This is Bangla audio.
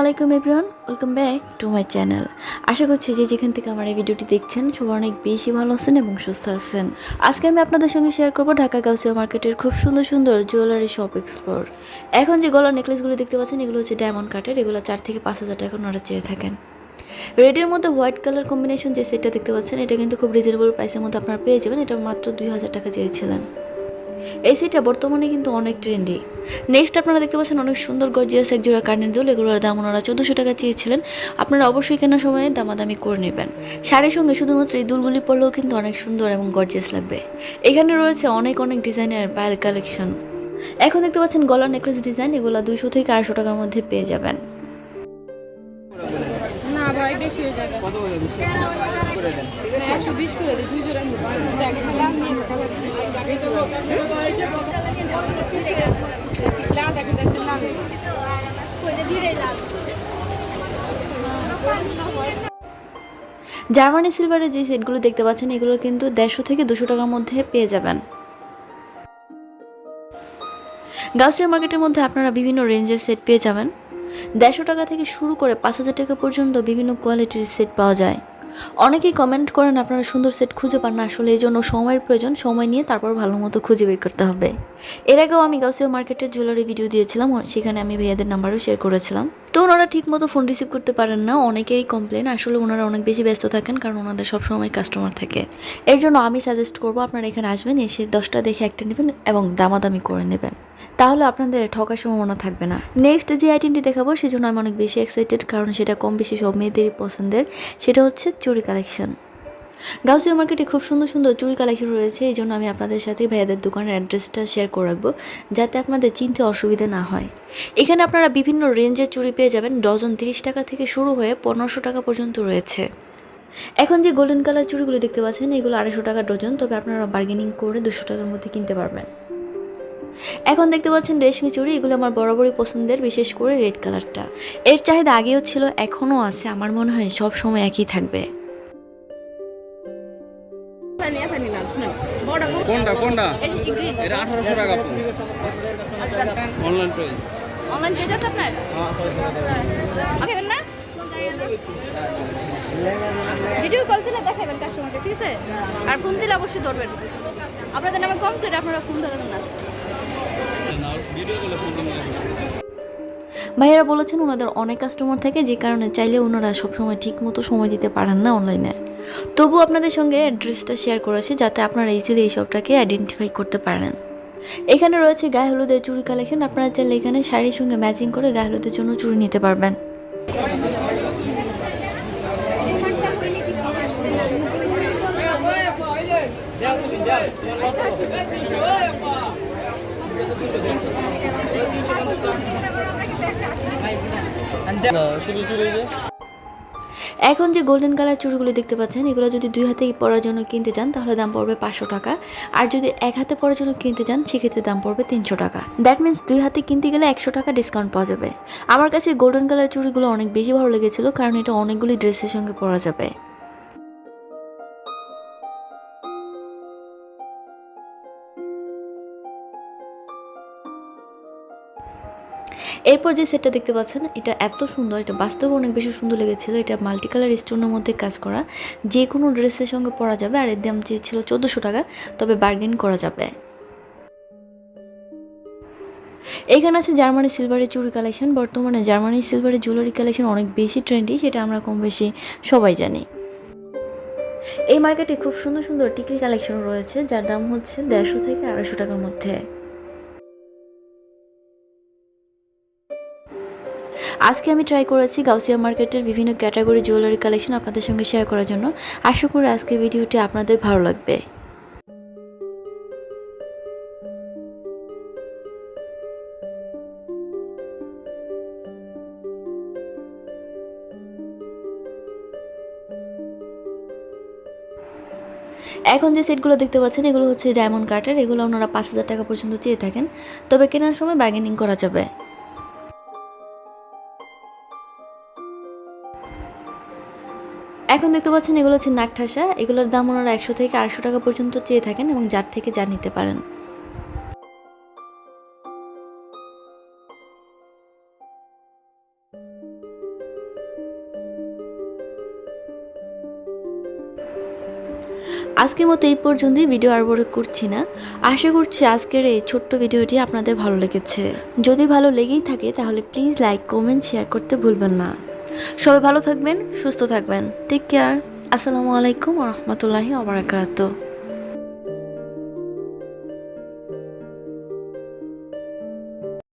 আলাইকুম everyone welcome back to my channel আশা করছি যে যেখান থেকে আমার এই ভিডিওটি দেখছেন, সবাই অনেক বেশি ভালো আছেন এবং সুস্থ আছেন। আজকে আমি আপনাদের সঙ্গে শেয়ার করব ঢাকা গাউসিয়া মার্কেটের খুব সুন্দর সুন্দর জুয়েলারি শপ এক্সপ্লোর এখন যে গলার নেকলেসগুলো দেখতে পাচ্ছেন, এগুলো হচ্ছে ডায়মন্ড কাটের এগুলো চার থেকে পাঁচ হাজার টাকা ওনারা চেয়ে থাকেন। রেডের মধ্যে হোয়াইট কালার কম্বিনেশন যে সেটটা দেখতে পাচ্ছেন, এটা কিন্তু খুব রিজনেবল প্রাইসের মধ্যে আপনারা পেয়ে যাবেন, এটা মাত্র দুই হাজার টাকা চেয়েছিলেন। এই সেটটা বর্তমানে কিন্তু অনেক ট্রেন্ডি নেক্সট আপনারা দেখতে পাচ্ছেন অনেক সুন্দর গর্জিয়াস এক জোড়া কানের দুল। এগুলোর দাম ওনারা চোদ্দোশো টাকা চেয়েছিলেন। আপনারা অবশ্যই কেনার সময় দামাদামি করে নেবেন। শাড়ির সঙ্গে শুধুমাত্র এই দুলগুলি পরলেও কিন্তু অনেক সুন্দর এবং গর্জিয়াস লাগবে। এখানে রয়েছে অনেক অনেক ডিজাইনের পায়েল কালেকশন এখন দেখতে পাচ্ছেন গলার নেকলেস ডিজাইন এগুলো দুশো থেকে আড়াইশো টাকার মধ্যে পেয়ে যাবেন। না ভাই, বেশি হয়ে যাবে। করে দেন। জার্মানি সিলভারের যে সেটগুলো দেখতে পাচ্ছেন, এগুলো কিন্তু দেড়শো থেকে দুশো টাকার মধ্যে পেয়ে যাবেন। গাউসিয়া মার্কেটের মধ্যে আপনারা বিভিন্ন রেঞ্জের সেট পেয়ে যাবেন। দেড়শো টাকা থেকে শুরু করে পাঁচ হাজার টাকা পর্যন্ত বিভিন্ন কোয়ালিটির সেট পাওয়া যায়। অনেকেই কমেন্ট করেন, আপনারা সুন্দর সেট খুঁজে পান না, আসলে এই জন্য সময়ের প্রয়োজন, সময় নিয়ে তারপর ভালো মতো খুঁজে বের করতে হবে। এর আগেও আমি গাউসিও মার্কেটের জুয়েলারি ভিডিও দিয়েছিলাম সেখানে আমি ভাইয়াদের নাম্বারও শেয়ার করেছিলাম। তো ওনারা ঠিক মতো ফোন রিসিভ করতে পারেন না। অনেকেরই কমপ্লেন আসলে ওনারা অনেক বেশি ব্যস্ত থাকেন কারণ ওনাদের সবসময় কাস্টমার থাকে। এর জন্য আমি সাজেস্ট করব, আপনারা এখানে আসবেন, এসে দশটা দেখে একটা নেবেন এবং দামাদামি করে নেবেন। তাহলে আপনাদের ঠকার সম্ভাবনা থাকবে না। নেক্সট যে আইটেমটি দেখাবো, সেজন্য আমি অনেক বেশি এক্সাইটেড কারণ সেটা কম বেশি সব মেয়েদেরই পছন্দের। সেটা হচ্ছে চুরি কালেকশন গাউসিয়া মার্কেটে খুব সুন্দর সুন্দর চুড়ি কালেকশন রয়েছে, এই জন্য আমি আপনাদের সাথে ভাইয়াদের দোকানের অ্যাড্রেসটা শেয়ার করে রাখব, যাতে আপনাদের চিনতে অসুবিধা না হয়। এখানে আপনারা বিভিন্ন রেঞ্জের চুড়ি পেয়ে যাবেন ডজন তিরিশ টাকা থেকে শুরু হয়ে পনেরোশো টাকা পর্যন্ত রয়েছে। এখন যে গোল্ডেন কালার চুড়িগুলো দেখতে পাচ্ছেন, এগুলো আড়াইশো টাকা ডজন তবে আপনারা বার্গেনিং করে দুশো টাকার মধ্যে কিনতে পারবেন। এখন দেখতে পাচ্ছেন রেশমি চুড়ি, এগুলো আমার বরাবরই পছন্দের, বিশেষ করে রেড কালারটা এর চাহিদা আগেও ছিল, এখনও আছে, আমার মনে হয় সব সময় একই থাকবে। কোনটা কোনটা? এটা আঠারোশো টাকা অনলাইন প্রাইস অনলাইন পেজ আছে আপনার? ওকে না ভিডিও কল দিলে দেখাবেন কাস্টমারকে ঠিক আছে? আর ফোন দিলে অবশ্যই ধরবেন। আপনাদের নামে কমপ্লিট আপনারা ফোন ধরবেন না। ভিডিও করলে ফোন দিন ভাইয়েরা বলেছেন ওনাদের অনেক কাস্টমার থাকে যে কারণে চাইলে ওনারা সবসময় ঠিক মতো সময় দিতে পারেন না অনলাইনে তবু আপনাদের সঙ্গে অ্যাড্রেসটা শেয়ার করেছি যাতে আপনারা ইজিলি এই শপটাকে আইডেন্টিফাই করতে পারেন। এখানে রয়েছে গায়ে হলুদের চুড়ি কালেকশন আপনারা চাইলে এখানে শাড়ির সঙ্গে ম্যাচিং করে গায়ে হলুদের জন্য চুড়ি নিতে পারবেন। শুধু যে এখন যে গোল্ডেন কালার চুড়িগুলো দেখতে পাচ্ছেন, এগুলো যদি দুই হাতে পরার জন্য কিনতে চান, তাহলে দাম পড়বে পাঁচশো টাকা। আর যদি এক হাতে পরার জন্য কিনতে চান, সেক্ষেত্রে দাম পড়বে তিনশো টাকা। দ্যাট মিন্স দুই হাতে কিনতে গেলে একশো টাকা ডিসকাউন্ট পাওয়া যাবে। আমার কাছে গোল্ডেন কালার চুড়িগুলো অনেক বেশি ভালো লেগেছিল, কারণ এটা অনেকগুলি ড্রেসের সঙ্গে পরা যাবে। এরপর যে সেটটা দেখতে পাচ্ছেন, এটা এত সুন্দর, এটা বাস্তবে অনেক বেশি সুন্দর লেগেছিল। এটা মাল্টি কালার স্টোনের মধ্যে কাজ করা। যে কোনো ড্রেসের সঙ্গে পরা যাবে, আর এর দাম চেয়েছিল চোদ্দোশো টাকা, তবে বার্গেন করা যাবে। এখানে আছে জার্মানি সিলভারের চুরি কালেকশন বর্তমানে জার্মানি সিলভারের জুয়েলারি কালেকশন অনেক বেশি ট্রেন্ডি সেটা আমরা কম বেশি সবাই জানি। এই মার্কেটে খুব সুন্দর সুন্দর টিকলি কালেকশন রয়েছে, যার দাম হচ্ছে দেড়শো থেকে আড়াইশো টাকার মধ্যে। আজকে আমি ট্রাই করেছি গাউসিয়া মার্কেটের বিভিন্ন ক্যাটাগরি জুয়েলারি কালেকশন আপনাদের সঙ্গে শেয়ার করার জন্য। আশা করি আজকের ভিডিওটি আপনাদের ভালো লাগবে। এখন যে সেটগুলো দেখতে পাচ্ছেন, এগুলো হচ্ছে ডায়মন্ড কাটের এগুলো ওনারা পাঁচ হাজার টাকা পর্যন্ত চেয়ে থাকেন। তবে কেনার সময় বার্গেনিং করা যাবে। এখন দেখতে পাচ্ছেন এগুলো হচ্ছে নাকঠাসা। এগুলোর দাম ওনারা একশো থেকে আড়শো টাকা পর্যন্ত চেয়ে থাকেন এবং যার থেকে যা নিতে পারেন। আজকের মতো এই পর্যন্তই, ভিডিও আর বড় করছি না। আশা করছি আজকের এই ছোট্ট ভিডিওটি আপনাদের ভালো লেগেছে। যদি ভালো লেগেই থাকে, তাহলে প্লিজ লাইক কমেন্ট শেয়ার করতে ভুলবেন না। সবাই ভালো থাকবেন সুস্থ থাকবেন। টেক কেয়ার আসসালামু আলাইকুম রহমতুল্লাহি অবরাকাত